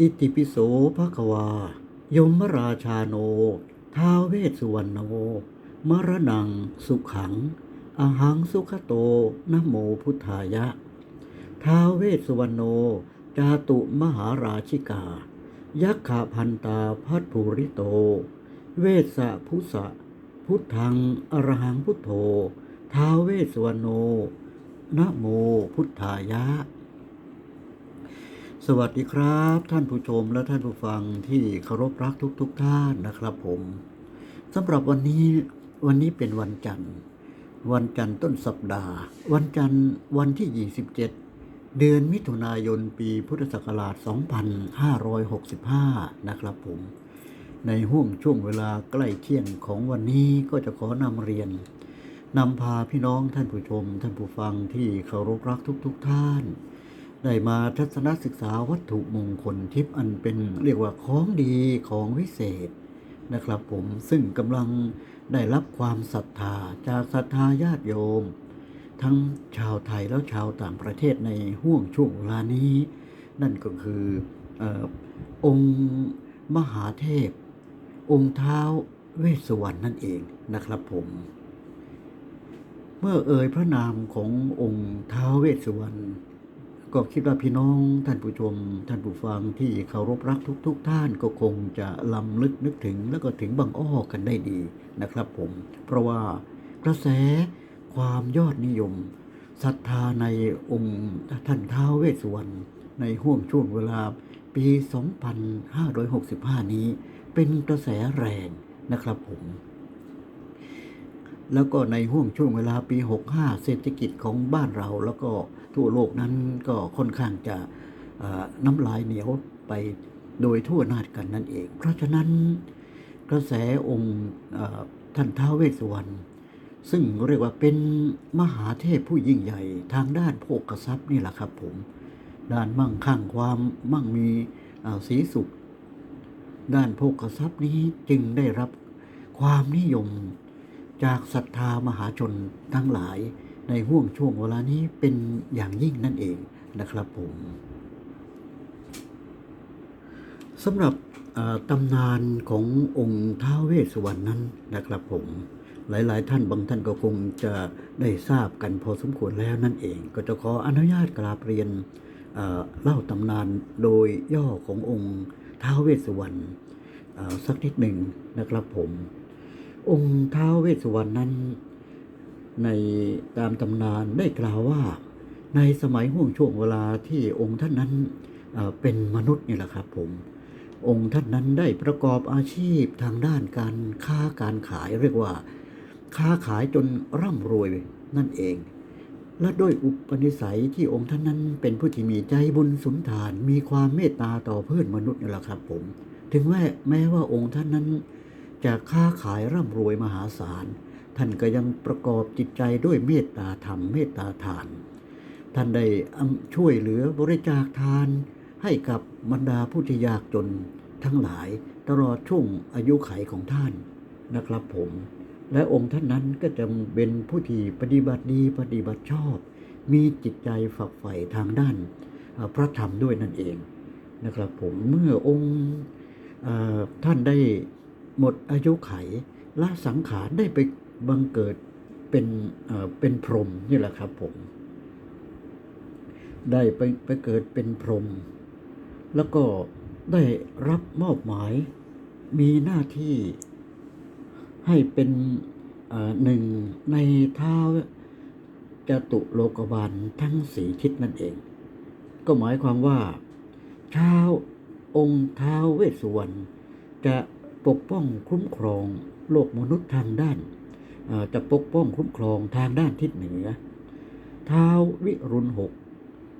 อิติปิโสภะควา ยมราชาโน ท้าเวสุวรรณโน มรณังสุขัง อหังสุขโตนโมพุทธายะ ท้าเวสุวรรณโน จาตุมหาราชิกา ยักขะพันตาพัทภูริโต เวสสะพุสะ พุทธังอรหังพุทโธ ท้าเวสุวรรณโนนโมพุทธายะ สวัสดีครับ ท่านผู้ชมและท่านผู้ฟังที่เคารพรักทุกๆทท่านนะครับผมสำหรับวันนี้วันนี้เป็นวันจันทร์ วันจันทร์ต้นสัปดาห์ วันจันทร์วันที่ 27 เดือนมิถุนายนปีพุทธศักราช 2565 นะครับผม ในห่วงช่วงเวลาใกล้เที่ยงของวันนี้ก็จะขอนำเรียนนำพาพี่น้องท่านผู้ชม ท่านผู้ฟังที่เคารพรักทุกๆทท่าน ได้มาทัศนศึกษาวัตถุมงคลทิพย์อันเป็นเรียกว่าของดีของวิเศษนะครับผมซึ่งกำลังได้รับความศรัทธาจากศรัทธาญาติโยม ทั้งชาวไทยแล้วชาวต่างประเทศในห่วงช่วงเวลานี้ นั่นก็คือออองค์มหาเทพ องค์เท้าเวสสุวรรณนั่นเองนะครับผม เมื่อเอ่ยพระนามขององค์ท้าเวสสุวรรณ ก็คิดว่าพี่น้องท่านผู้ชม ท่านผู้ฟังที่เคารพรักทุกๆทท่านก็คงจะลำลึกนึกถึงแล้วก็ถึงบางอ้อกันได้ดีนะครับผม เพราะว่ากระแสความยอดนิยมศรัทธาในองค์ท่านท้าวเวสสุวรรณในห่วงช่วงเวลาปี 2565 นี้ เป็นกระแสแรงนะครับผม แล้วก็ในห่วงช่วงเวลาปี 65 เศรษฐกิจของบ้านเรา แล้วก็ทั่วโลกนั้นก็ค่อนข้างจะน้ำลายเหนียวไปโดยทั่วนาดกันนั่นเอง เพราะฉะนั้นกระแสองค์ท่านท้าวเวสสุวรรณซึ่งเรียกว่าเป็นมหาเทพผู้ยิ่งใหญ่ทางด้านโภคทรัพย์นี่แหละครับผม ด้านมั่งคั่งความมั่งมีสีสุข ด้านโภคทรัพย์นี้จึงได้รับความนิยม จากศรัทธามหาชนทั้งหลายในห่วงช่วงเวลานี้เป็นอย่างยิ่งนั่นเองนะครับผมสำหรับตำนานขององค์ท้าวเวสสุวรรณนั้นนะครับผมหลาย ๆ ท่านบางท่านก็คงจะได้ทราบกันพอสมควรแล้วนั่นเอง ก็จะขออนุญาตกราบเรียนเล่าตำนานโดยย่อขององค์ท้าวเวสสุวรรณสักนิดหนึ่งนะครับผม องค์ท้าวเวสสุวรรณนั้น ในตามตำนานได้กล่าวว่า ในสมัยห่วงช่วงเวลาที่องค์ท่านนั้นเป็นมนุษย์นี่แหละครับผม องค์ท่านนั้นได้ประกอบอาชีพทางด้านการค้าการขายเรียกว่า ค้าขายจนร่ำรวยนั่นเอง และด้วยอุปนิสัยที่องค์ท่านนั้นเป็นผู้ที่มีใจบุญสุนทาน มีความเมตตาต่อเพื่อนมนุษย์นี่แหละครับผม ถึงแม้แม้ว่าองค์ท่านนั้น จะค้าขายร่ำรวยมหาศาล ท่านก็ยังประกอบจิตใจด้วยเมตตาธรรมเมตตาทาน ท่านได้ช่วยเหลือบริจาคทาน ให้กับบรรดาผู้ที่ยากจนทั้งหลายตลอดช่วงอายุไขของท่านนะครับผม และองค์ท่านนั้นก็จะเป็นผู้ที่ปฏิบัติดีปฏิบัติชอบ มีจิตใจฝักใฝ่ทางด้านพระธรรมด้วยนั่นเองนะครับผมเมื่อองค์ท่านได้ หมดอายุไขละสังขารได้ไปบังเกิดเป็นเป็นพรหมนี่แหละครับผม ได้ไปไปเกิดเป็นพรหมแล้วก็ได้รับมอบหมายมีหน้าที่ให้เป็นหนึ่งในเท้าจตุโลกบาลทั้งสีทิศนั่นเอง ก็หมายความว่าเท้าองค์เท้าเวสสุวรรณจะ ปกป้องคุ้มครองโลกมนุษย์ทางด้านจะปกป้องคุ้มครองทางด้านทิศเหนือท้าววิรุณหก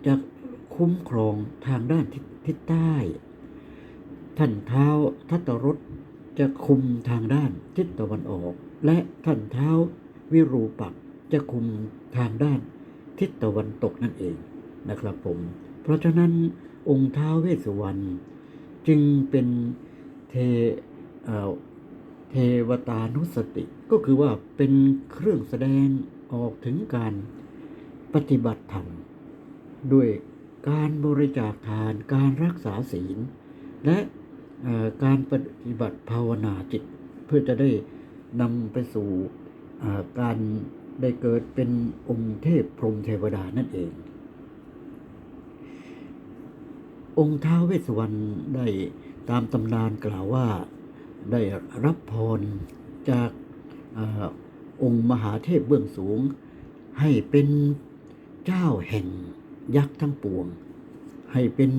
จะคุ้มครองทางด้านทิศทิศใต้ ท่านเท้าทัตตรสจะคุมทางด้านทิศตะวันออก และท่านเท้าวิรูปักจะคุมทางด้านทิศตะวันตกนั่นเองนะครับผม เพราะฉะนั้นองค์ท้าเวสสุวรรณจึงเป็นเท เทวตานุสติก็คือว่าเป็นเครื่องแสดงออกถึงการปฏิบัติธรรมด้วยการบริจาคทานการรักษาศีล และการปฏิบัติภาวนาจิต เพื่อจะได้นำไปสู่การได้เกิดเป็นองค์เทพพรหมเทวดานั่นเอง องค์ท้าวเวสสวรรณได้ตามตำนานกล่าวว่า ได้รับพรจากออองค์มหาเทพเบื้องสูง ให้เป็นเจ้าแห่งยักษ์ทั้งปวง ให้เป็น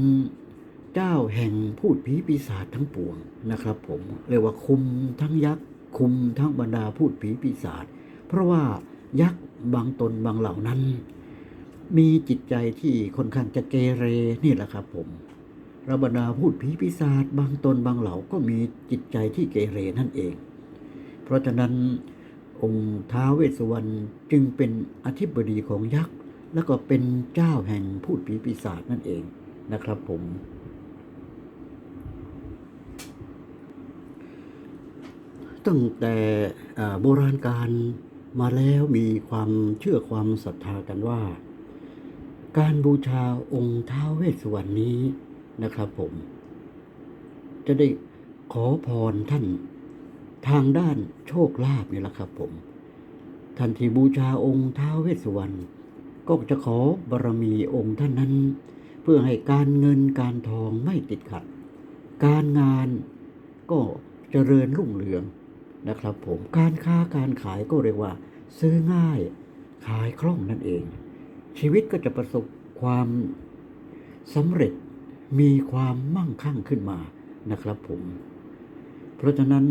เจ้าแห่งพูดผีปีศาจทั้งปวงนะครับผมเรียกว่าคุมทั้งยักษ์คุมทั้งบรรดาพูดผีปีศาจเพราะว่ายักษ์บางตนบางเหล่านั้น มีจิตใจที่ค่อนข้างจะเกเรนี่แหละครับผม ระบรรดาพูดผีปีศาจบางตนบางเหล่าก็มีจิตใจที่เกเรนั่นเอง เพราะฉะนั้นองค์ท้าเวสวรรณจึงเป็นอธิบดีของยักษ์แล้วก็เป็นเจ้าแห่งพูดผีปีศาจนั่นเองนะครับผม ตั้งแต่โบราณการมาแล้วมีความเชื่อความศรัทธากันว่า การบูชาองค์ท้าเวสสวรรณนี้ นะครับผม จะได้ขอพรท่านทางด้านโชคลาภนี่แหละครับผม ท่านที่บูชาองค์ท้าวเวสสวรรณก็จะขอบารมีองค์ท่านนั้น เพื่อให้การเงินการทองไม่ติดขัด การงานก็เจริญรุ่งเรืองนะครับผมการค้าการขายก็เรียกว่า ซื้อง่ายขายคล่องนั่นเอง ชีวิตก็จะประสบความสำเร็จ มีความมั่งคั่งขึ้นมานะครับผม เพราะฉะนั้น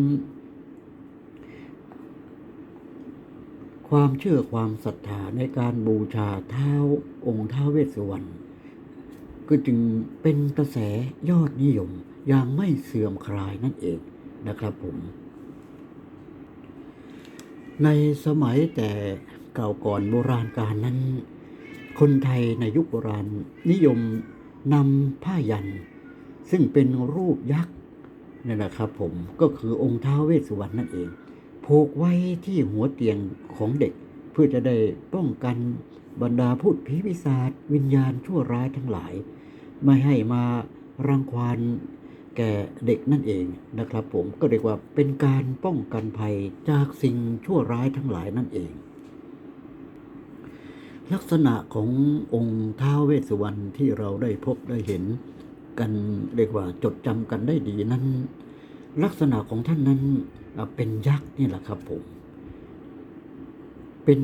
ความเชื่อความศรัทธาในการบูชาเท้าองค์ท้าเวสสุวรรณก็จึงเป็นกระแสยอดนิยมอย่างไม่เสื่อมคลายนั่นเองนะครับผม ในสมัยแต่เก่าก่อนโบราณกาลนั้น คนไทยในยุคโบราณนิยม นำผ้ายัน ซึ่งเป็นรูปยักษ์นี่นแหละครับผมก็คือองค์ท้าวเวสสุวรรณนั่นเองผูกไว้ที่หัวเตียงของเด็ก เพื่อจะได้ป้องกันบรรดาพูดผีปีศาจวิญญาณชั่วร้ายทั้งหลาย ไม่ให้มารังควานแก่เด็กนั่นเองนะครับ ผมก็เรียกว่าเป็นการป้องกันภัยจากสิ่งชั่วร้ายทั้งหลายนั่นเอง ลักษณะขององค์ท้าวเวสสุวรรณที่เราได้พบได้เห็นกันเรียกว่าจดจำกันได้ดีนั้น ลักษณะของท่านนั้นเป็นยักษ์นี่แหละครับผม เป็น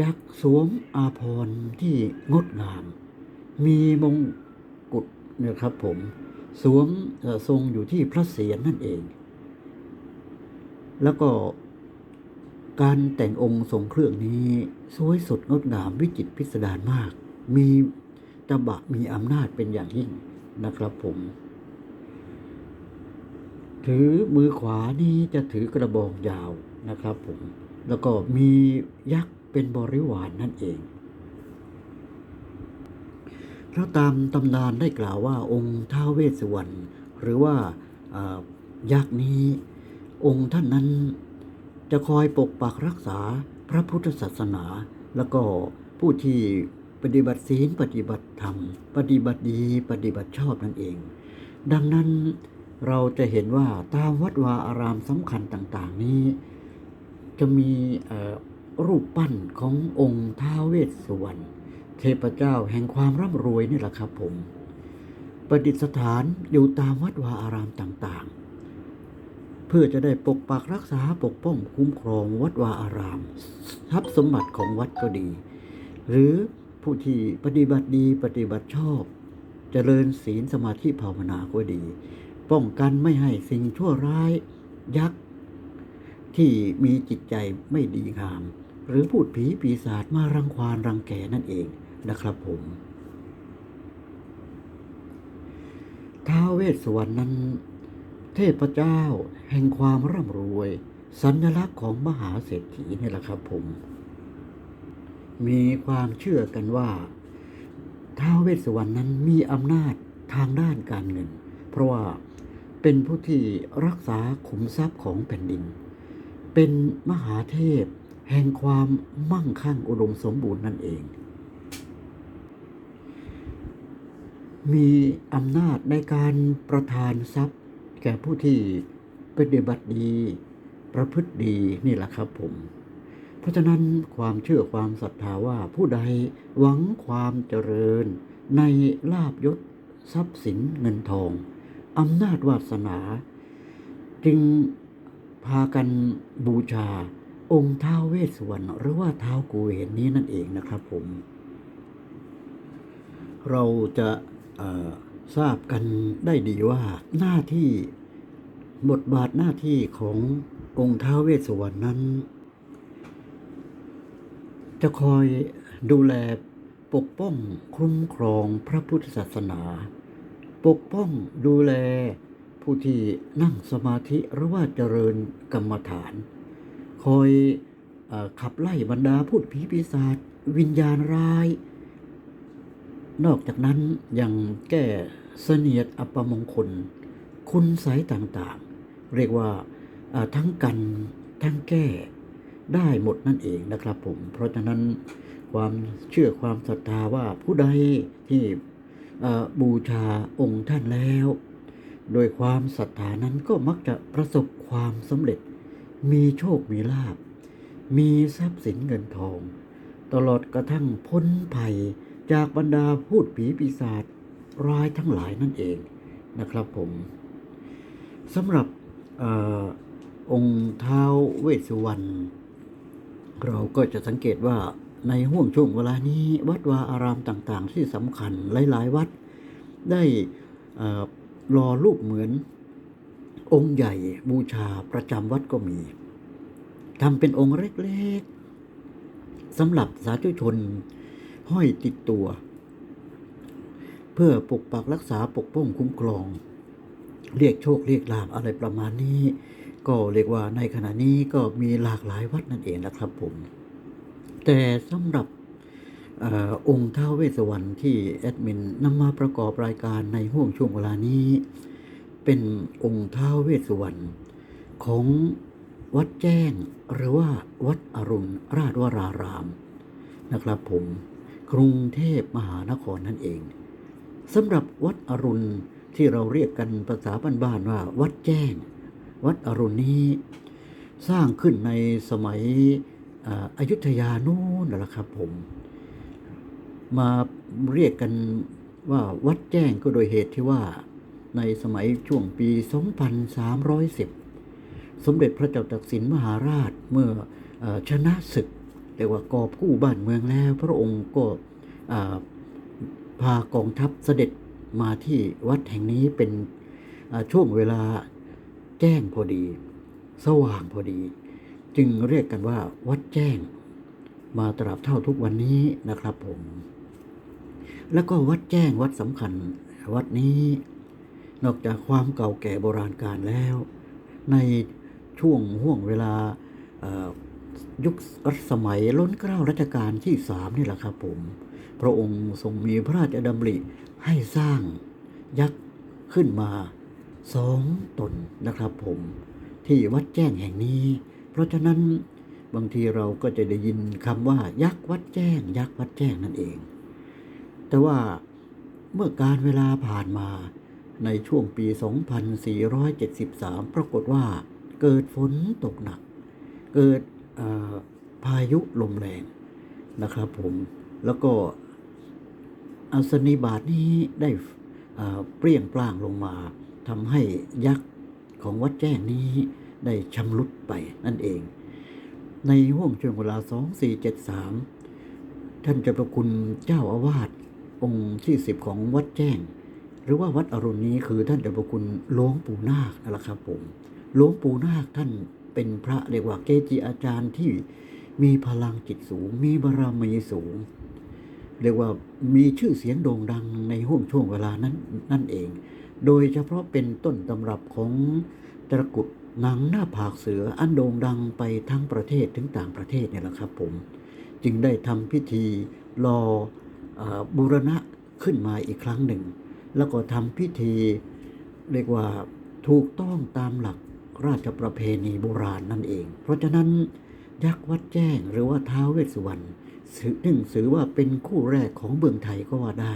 ยักษ์สวมอาภรณ์ที่งดงาม มีมงกุฎนะครับผม สวมทรงอยู่ที่พระเศียรนั่นเอง แล้วก็ การแต่งองค์ทรงเครื่องนี้สวยสดงดงามวิจิตรพิสดารมาก มีตบะมีอำนาจเป็นอย่างยิ่งนะครับผม ถือมือขวานี้จะถือกระบองยาวนะครับผม แล้วก็มียักษ์เป็นบริวารนนั่นเองแล้วตามตำนานได้กล่าวว่าองค์ท้าเวสสวรรณหรือว่ายักษ์นี้องค์ท่านนั้น จะคอยปกปักรักษาพระพุทธศาสนา แล้วก็ผู้ที่ปฏิบัติศีลปฏิบัติธรรม ปฏิบัติดีปฏิบัติชอบนั่นเอง ดังนั้นเราจะเห็นว่าตามวัดวาอารามสำคัญต่างๆนี้ จะมีรูปปั้นขององค์ท้าเวสสุวรรณเทพเจ้าแห่งความร่ำรวยนี่แหละครับผม ประดิษฐานอยู่ตามวัดวาอารามต่างๆ เพื่อจะได้ปกปักรักษาปกป้องคุ้มครองวัดวาอาราม ทรัพย์สมบัติของวัดก็ดี หรือผู้ที่ปฏิบัติดีปฏิบัติชอบเจริญศีลสมาธิภาวนาก็ดี ป้องกันไม่ให้สิ่งชั่วร้ายยักษ์ที่มีจิตใจไม่ดีงาม หรือพูดผีปีศาจมารังควานรังแกนั่นเองนะครับผมท้าวเวสสวรรณนั้น เทพเจ้าแห่งความร่ำรวย สัญลักษณ์ของมหาเศรษฐีนี่แหละครับผม มีความเชื่อกันว่าท้าวเวสสวรรณนั้นมีอำนาจทางด้านการเงิน เพราะว่าเป็นผู้ที่รักษาขุมทรัพย์ของแผ่นดิน เป็นมหาเทพแห่งความมั่งคั่งอุดมสมบูรณ์นั่นเอง มีอำนาจในการประทานทรัพย์ แก่ผู้ที่ปฏิบัติดี ประพฤติดีนี่แหละครับผม เพราะฉะนั้นความเชื่อความศรัทธาว่าผู้ใดหวังความเจริญ ในลาบยศทรัพย์สินเงินทองอำนาจวาสนา จึงพากันบูชา องค์ท้าวเวสสวรรณหรือว่าเท้าวกูเวนนี้นั่นเองนะครับผม เราจะ ทราบกันได้ดีว่าหน้าที่บทบาทหน้าที่ขององค์ท้าเวสสวรรณนั้น จะคอยดูแลปกป้องคุ้มครองพระพุทธศาสนา ปกป้องดูแลผู้ที่นั่งสมาธิหรือว่าเจริญกรรมฐาน คอยอขับไล่บรรดาพูดผีปีศาจวิญญาณร้าย นอกจากนั้นยังแก้เสนียดอัปมงคล คุณไสยต่างๆ เรียกว่าทั้งกันทั้งแก้ได้หมดนั่นเองนะครับผม เพราะฉะนั้นความเชื่อความศรัทธาว่าผู้ใดที่บูชาองค์ท่านแล้ว โดยความศรัทธานั้นก็มักจะประสบความสำเร็จ มีโชคมีลาบ มีทรัพย์สินเงินทอง ตลอดกระทั่งพ้นภัย จากบรรดาพูดผีปีศาจร้ายทั้งหลายนั่นเองนะครับผมสำหรับอองค์เท้าเวสสุวรรณเราก็จะสังเกตว่าในห่วงช่วงเวลานี้วัดวาอารามต่างๆ ที่สำคัญหลาย ๆ วัด ได้เออรอรูปเหมือนองค์ใหญ่บูชาประจำวัดก็มีทำเป็นองค์เล็ก ๆสำหรับสาธุชน ห้อยติดตัว เพื่อปกปักรักษาปกป้องคุ้มครอง เรียกโชคเรียกลาบอะไรประมาณนี้ ก็เรียกว่าในขณะนี้ก็มีหลากหลายวัดนั่นเองนะครับผม แต่สำหรับอองค์ท้าวเวสวรรณที่แอดมินนำมาประกอบรายการในห่วงช่วงเวลานี้ เป็นองค์ท้าวเวสวรรณของวัดแจ้งหรือว่าวัดอรุณราชวรารามนะครับผม กรุงเทพมหานครนั่นเองสำหรับวัดอรุณที่เราเรียกกันภาษาบ้านๆว่า วัดแจ้ง วัดอรุณนี้สร้างขึ้นในสมัยอายุทยานู่นแหละครับผม มาเรียกกันว่าวัดแจ้งก็โดยเหตุที่ว่าในสมัยช่วงปี 2310 สมเด็จพระเจ้าตากสินมหาราชเมื่ออชนะศึก เรียกว่ากอบกู้บ้านเมืองแล้ว พระองค์ก็พากองทัพเสด็จมาที่วัดแห่งนี้เป็นช่วงเวลาแจ้งพอดี สว่างพอดี จึงเรียกกันว่าวัดแจ้ง มาตราบเท่าทุกวันนี้นะครับผม แล้วก็วัดแจ้งวัดสำคัญวัดนี้ นอกจากความเก่าแก่โบราณการแล้ว ในช่วงห่วงเวลาเอ่อ ยุครัชสมัยล้นเกล้ารัชกาลที่สามนี่แหละครับผม พระองค์ทรงมีพระราชดำริให้สร้างยักษ์ขึ้นมาสองตนนะครับผม ที่วัดแจ้งแห่งนี้ เพราะฉะนั้นบางทีเราก็จะได้ยินคำว่า ยักษ์วัดแจ้ง ยักษ์วัดแจ้งนั่นเอง แต่ว่าเมื่อการเวลาผ่านมาในช่วงปี 2473 ปรากฏว่าเกิดฝนตกหนัก เกิด พายุลมแรงนะครับผมแล้วก็อัศนีบาทนี้ได้เปรี้ยงปร้างลงมาทำให้ยักษ์ของวัดแจ้งนี้ได้ชำรุดไปนั่นเอง ในห่วงช่วงเวลา 2473 ท่านเจ้าประคุณเจ้าอาวาสองค์ที่สิบของวัดแจ้ง หรือว่าวัดอรุณนี้คือท่านเจ้าประคุณหลวงปู่นาคนั่นแหละครับผมหลวงปู่นาคท่าน เป็นพระเรียกว่าเกจิอาจารย์ที่มีพลังจิตสูง มีบารมีสูง เรียกว่ามีชื่อเสียงโด่งดังในห่วงช่วงเวลานั้นนั่นเอง โดยเฉพาะเป็นต้นตำรับของตระกุดหนังหน้าผากเสืออันโด่งดังไปทั้งประเทศถึงต่างประเทศเนี่ยแหละครับผม จึงได้ทำพิธีรอออบูรณะขึ้นมาอีกครั้งหนึ่ง แล้วก็ทำพิธีเรียกว่าถูกต้องตามหลัก ราชประเพณีโบราณนั่นเอง เพราะฉะนั้นยักษ์วัดแจ้งหรือว่าท้าวเวสสุวรรณซึ่งถือว่าเป็นคู่แรกของเมืองไทยก็ว่าได้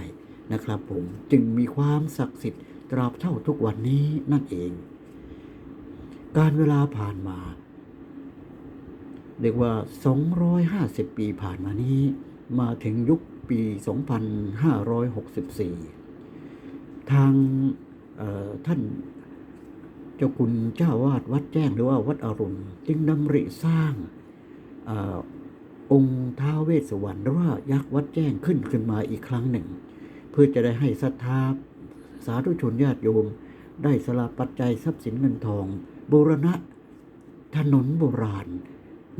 นะครับผมจึงมีความศักดิ์สิทธิ์ตราบเท่าทุกวันนี้นั่นเอง การเวลาผ่านมา เรียกว่า 250 ปีผ่านมานี้ มาถึงยุคปี 2564 ทางท่าน จ้าคุณเจ้าวาดวัดแจ้งหรือว่าวัดอรุณจึงดำริสร้างอองค์ท้าเวสวรรณหรือว่ายักษ์วัดแจ้งขึ้นขึ้นมาอีกครั้งหนึ่ง เพื่อจะได้ให้ศรัทธาสาธุชนญาติโยม ได้สละปัจจัยทรัพย์สินเงินทองบูรณะถนนโบราณ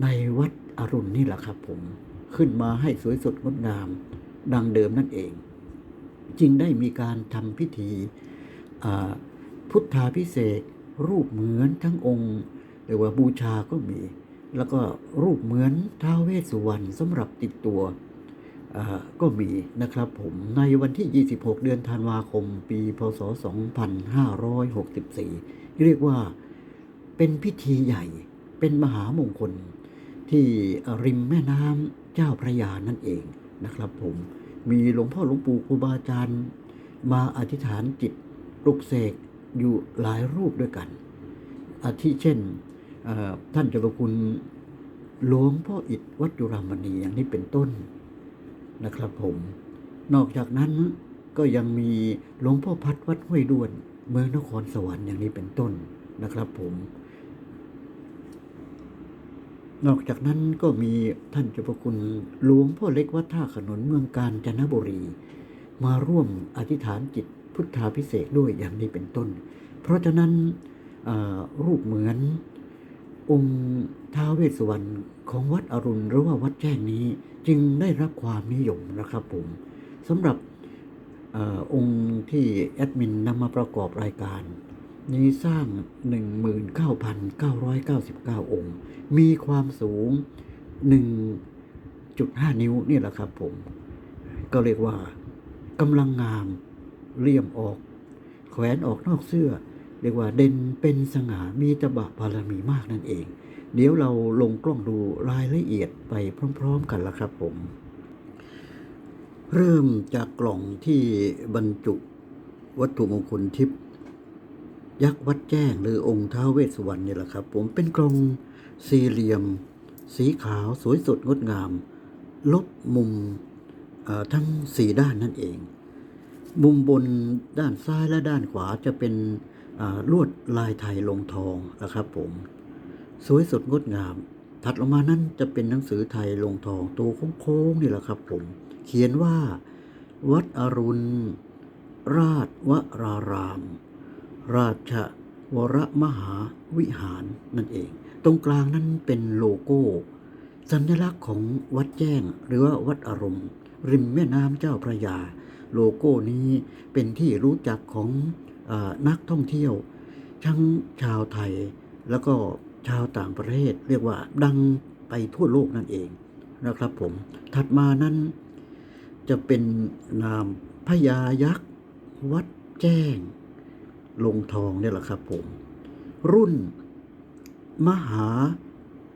ในวัดอรุณนี่แหละครับผม ขึ้นมาให้สวยสดงดงาม ดังเดิมนั่นเอง จึงได้มีการทำพิธีพุทธาพิเศษ รูปเหมือนทั้งองค์เรียกว่าบูชาก็มี แล้วก็รูปเหมือนท้าวเวสสุวรรณสำหรับติดตัวก็มีนะครับผมในวันที่ 26 เดือนธันวาคม ปี พศ 2564 เรียกว่าเป็นพิธีใหญ่เป็นมหามงคลที่ริมแม่น้ำเจ้าพระยานั่นเองนะครับผมมีหลวงพ่อหลวงปู่ครูบาอาจารย์มาอธิษฐานจิตปลุกเสก อยู่หลายรูปด้วยกัน อาทิเช่นท่านเจ้าพระคุณหลวงพ่ออิฐวัดจุฬามณีอย่างนี้เป็นต้นนะครับผม นอกจากนั้นก็ยังมีหลวงพ่อพัดวัดห้วยด้วน เมืองนครสวรรค์อย่างนี้เป็นต้นนะครับผม นอกจากนั้นก็มีท่านเจ้าพระคุณหลวงพ่อเล็กวัดท่าขนนเมืองกาญจนบุรี มาร่วมอธิษฐานจิต พุทธาพิเศษด้วยอย่างนี้เป็นต้น เพราะฉะนั้นรูปเหมือนองค์ท้าวเวสสุวรรณของวัดอรุณหรือว่าวัดแจ้งนี้จึงได้รับความนิยมนะครับผมสำหรับออองค์ที่แอดมินนำมาประกอบรายการ นี้สร้าง 19,999 องค์ มีความสูง 1.5 นิ้วนี่แหละครับผม ก็เรียกว่ากำลังงาม เลี่ยมออก แขวนออกนอกเสื้อ เรียกว่าเด่นเป็นสง่ามีตบะบารมีมากนั่นเอง เดี๋ยวเราลงกล้องดูรายละเอียดไปพร้อม ๆ กันละครับผม เริ่มจากกล่องที่บรรจุวัตถุมงคลทิพย์ยักษ์วัดแจ้งหรือองค์ท้าวเวสสุวรรณเนี่ยแหละครับ ผมเป็นกล่องสี่เหลี่ยม สีขาวสวยสดงดงาม ลบมุมทั้งสี่ด้านนั่นเอง มุมบนด้านซ้ายและด้านขวาจะเป็นลวดลายไทยลงทองนะครับผม สวยสดงดงาม ถัดลงมานั้นจะเป็นหนังสือไทยลงทองตัวโค้งๆนี่แหละครับผม เขียนว่า วัดอรุณ ราชวราราม ราชวรมหาวิหารนั่นเอง ตรงกลางนั้นเป็นโลโก้ สัญลักษณ์ของวัดแจ้งหรือว่าวัดอารมณ์ ริมแม่น้ำเจ้าพระยา โลโก้นี้เป็นที่รู้จักของอนักท่องเที่ยว ทั้งชาวไทยแล้วก็ชาวต่างประเทศ เรียกว่าดังไปทั่วโลกนั่นเองนะครับผม ถัดมานั้นจะเป็นนามพญายักษ์ วัดแจ้ง ลงทองเนี่ยแหละครับผม รุ่น มหา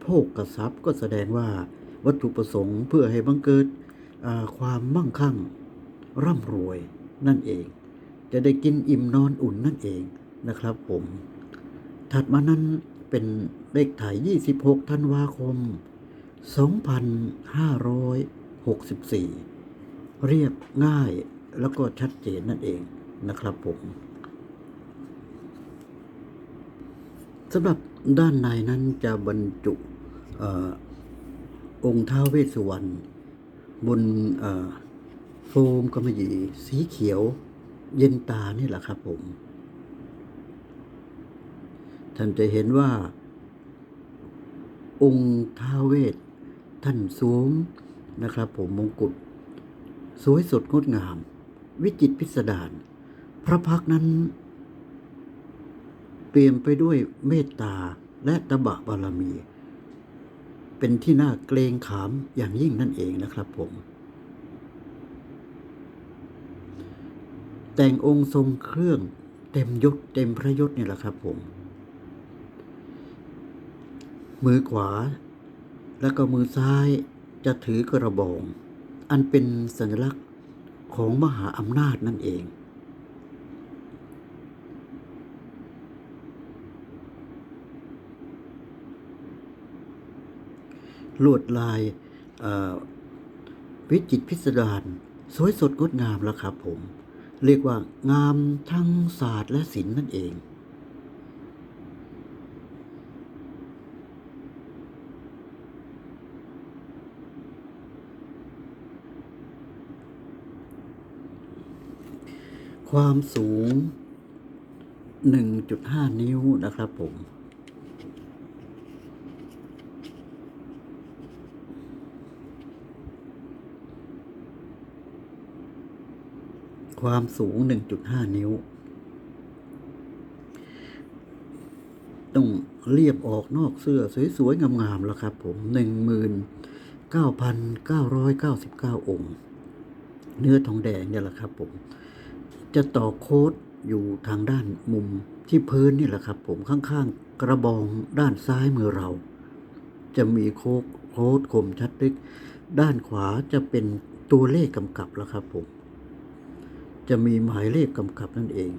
โภคทรัพย์ก็แสดงว่าวัตถุประสงค์เพื่อให้บังเกิดความมั่งคั่ง ร่ำรวยนั่นเอง จะได้กินอิ่มนอนอุ่นนั่นเองนะครับผม ถัดมานั้นเป็นเลขถ่าย 26 ธันวาคม 2564 เรียบง่ายแล้วก็ชัดเจนนั่นเองนะครับผมสำหรับด้านในนั้นจะบรรจุอองค์ท้าวเวสสุวรรณบนอ โฟมกำมะหยี่สีเขียวเย็นตานี่แหละครับผม ท่านจะเห็นว่า องค์ท้าเวสท่านสวมนะครับผมมงกุฎสวยสดงดงาม วิจิตพิสดารพระพักนั้น เปลี่ยนไปด้วยเมตตาและตบะบารมี เป็นที่น่าเกรงขามอย่างยิ่งนั่นเองนะครับผม แต่งองค์ทรงเครื่องเต็มยศเต็มพระยศนี่แหละครับผม มือขวา และก็มือซ้ายจะถือกระบอง อันเป็นสัญลักษณ์ของมหาอำนาจนั่นเอง ลวดลายวิจิตพิสดารสวยสดงดงามแล้วครับผม เรียกว่างามทั้งศาสตร์และศิลป์นั่นเอง ความสูง 1.5 นิ้วนะครับผม ความสูง 1.5 นิ้ว ต้องเรียบออกนอกเสื้อสวยๆ งามๆแล้วครับผม19,999 องค์ เนื้อทองแดงเนี่ยแหละครับผม จะต่อโค้ดอยู่ทางด้านมุมที่พื้นนี่แหละครับผมข้างๆ กระบองด้านซ้ายมือเรา จะมีโค้ดโค้ดคมชัดลึก ด้านขวาจะเป็นตัวเลขกำกับแล้วครับผม จะมีหมายเลขกำกับนั่นเอง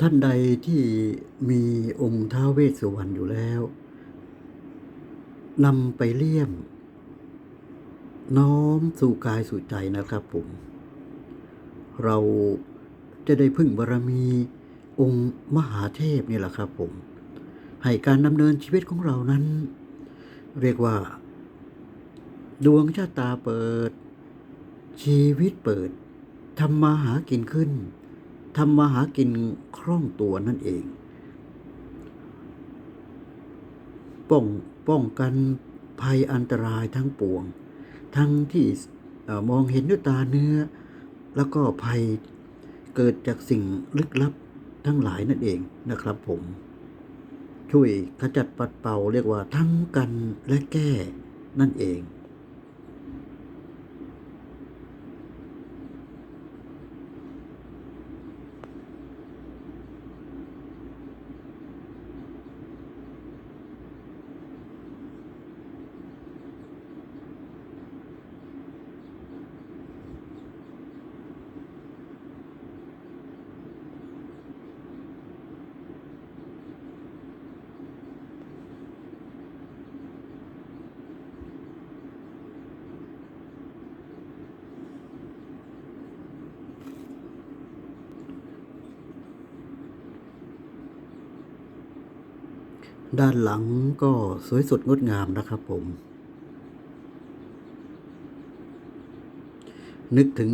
ท่านใดที่มีองค์ท้าเวสสุวรรณอยู่แล้วนำไปเลี่ยม น้อมสู่กายสู่ใจนะครับผม เราจะได้พึ่งบารมีองค์มหาเทพนี่แหละครับผม ให้การดำเนินชีวิตของเรานั้น เรียกว่า ดวงชะตาเปิด ชีวิตเปิดทำมาหากินขึ้นทำมาหากินคล่องตัวนั่นเอง ป้องป้องกันภัยอันตรายทั้งปวง ทั้งที่มองเห็นด้วยตาเนื้อ แล้วก็ภัยเกิดจากสิ่งลึกลับทั้งหลายนั่นเองนะครับผม ช่วยขจัดปัดเป่าเรียกว่าทั้งกันและแก้นั่นเอง ด้านหลังก็สวยสดงดงามนะครับผม นึกถึง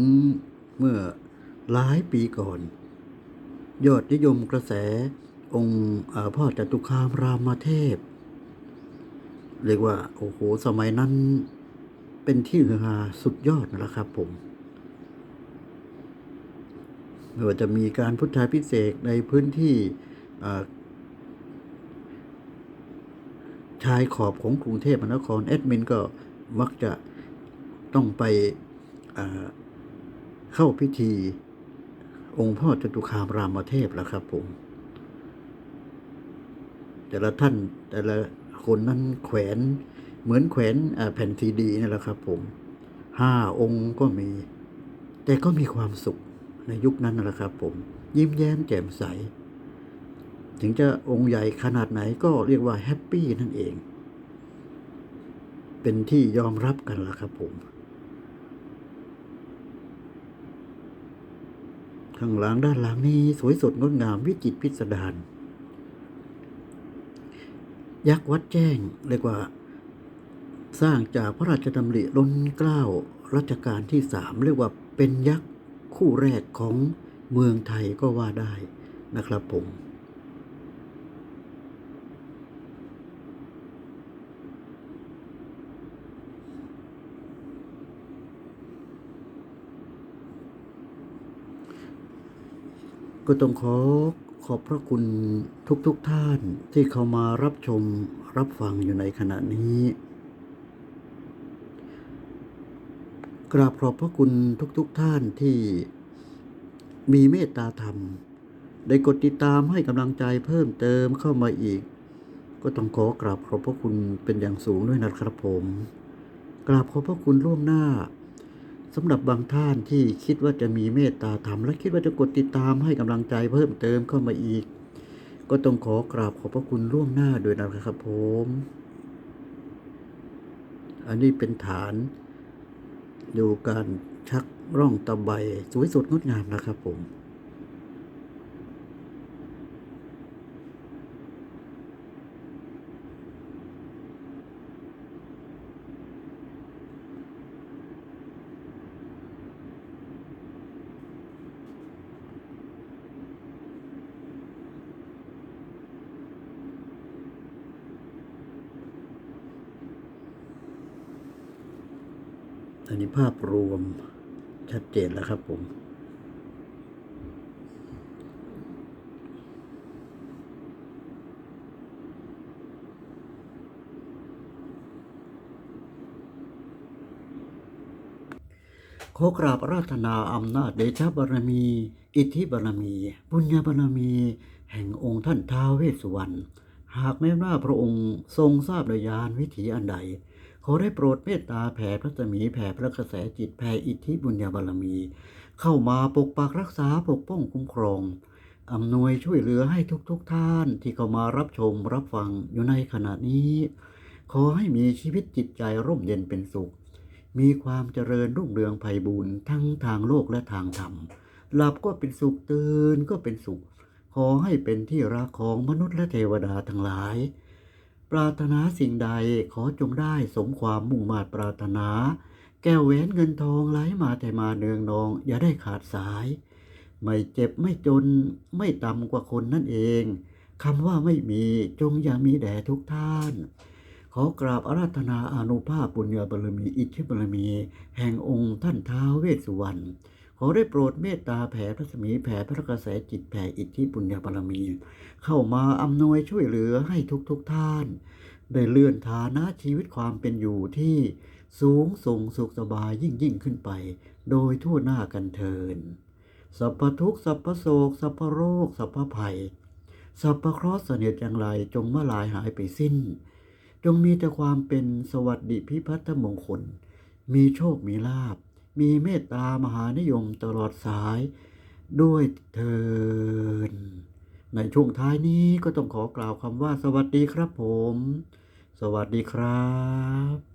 เมื่อหลายปีก่อน ยอดนิยมกระแสองค์พ่อจตุคามรามเทพ เรียกว่า โอ้โห สมัยนั้นเป็นที่ฮือฮาสุดยอดนะครับผมไม่ว่าจะมีการพุทธาพิเศษในพื้นที่อ่าชายขอบของกรุงเทพมหานครแอดมินก็มักจะต้องไปเข้าพิธีองค์พ่อจตุคามรามเทพแล้วครับผม แต่ละท่านแต่ละคนนั้นแขวนเหมือนแขวนแผ่นซีดีนี่นแหละครับผมห้าองค์ก็มี แต่ก็มีความสุขในยุคนั้นนั่นแหละครับผม ยิ้มแย้มแจ่มใส ถึงจะองค์ใหญ่ขนาดไหนก็เรียกว่าแฮปปี้นั่นเอง เป็นที่ยอมรับกันละครับผม ข้างหลังด้านหลังนี้สวยสดงดงามวิจิตรพิสดารยักษ์วัดแจ้งเรียกว่า สร้างจากพระราชดำริล้นเกล้ารัชกาลที่สามเรียกว่าเป็นยักษ์คู่แรกของเมืองไทยก็ว่าได้นะครับผม ก็ต้องขอขอบพระคุณทุกๆทท่านที่เข้ามารับชมรับฟังอยู่ในขณะนี้ กราบขอบพระคุณทุกๆทท่านที่มีเมตตาธรรม ได้กดติดตามให้กำลังใจเพิ่มเติมเข้ามาอีก ก็ต้องขอกราบขอบพระคุณเป็นอย่างสูงด้วยนะครับผม กราบขอบพระคุณล่วงหน้า สำหรับบางท่านที่คิดว่าจะมีเมตตาธรรม และคิดว่าจะกดติดตามให้กำลังใจเพิ่มเติมเข้ามาอีก ก็ต้องขอกราบขอบพระคุณล่วงหน้าด้วยนะครับผม อันนี้เป็นฐาน ดูการชักร่องตะไบสวยสดงดงามนะครับผม ภาพรวมชัดเจนแล้วครับผม ขอกราบราธนาอำนาจเดชะบารมี อิทธิบารมี บุญญาบารมี แห่งองค์ท่านท้าวเวสสุวรรณหากแม้ว่าพระองค์ทรงทราบโดยยานวิถีอันใด ขอได้โปรดเมตตาแผ่พระสมีแผ่พระกระแสจิตแผ่อิทธิบุญญาบารมี เข้ามาปกปักรักษาปกป้องคุ้มครองอำนวยช่วยเหลือให้ทุกๆทท่านที่เข้ามารับชมรับฟังอยู่ในขณะนี้ ขอให้มีชีวิตจิตใจร่มเย็นเป็นสุข มีความเจริญรุ่งเรืองไพบูรณ์ทั้งทางโลกและทางธรรม หลับก็เป็นสุขตื่นก็เป็นสุข ขอให้เป็นที่รักของมนุษย์และเทวดาทั้งหลาย ปรารถนาสิ่งใดขอจงได้สมความมุ่งมาตปรารถนา แก้วแหวนเงินทองไหลมาแต่มาเนืองนอง อย่าได้ขาดสาย ไม่เจ็บไม่จนไม่ต่ำกว่าคนนั่นเองคำว่าไม่มีจงอย่ามีแด่ทุกท่าน ขอกราบอาราธนาอนุภาพปุญญาบารมี อิทธิบารมี แห่งองค์ท่านท้าวเวสสุวรรณ ขอได้โปรดเมตตาแผ่พระสมีแผ่พระกระแสจิตแผ่อิทธิปุญญาบารมี เข้ามาอำนวยช่วยเหลือให้ทุกๆทท่าน ได้เลื่อนฐานะชีวิตความเป็นอยู่ที่สูงส่งสุขสบายยิ่งยิ่งขึ้นไป โดยทั่วหน้ากันเทินสัพพทุกสัพพโศกสัพพโรคสัพพภัยสัพพเคราะห์เสนียดอย่างไรจงมาลายหายไปสิ้น จงมีแต่ความเป็นสวัสดิพิพัฒนมงคล มีโชคมีลาบ มีเมตตามหานิยมตลอดสายด้วยเทินในช่วงท้ายนี้ก็ต้องขอกล่าวคำว่าสวัสดีครับผม สวัสดีครับ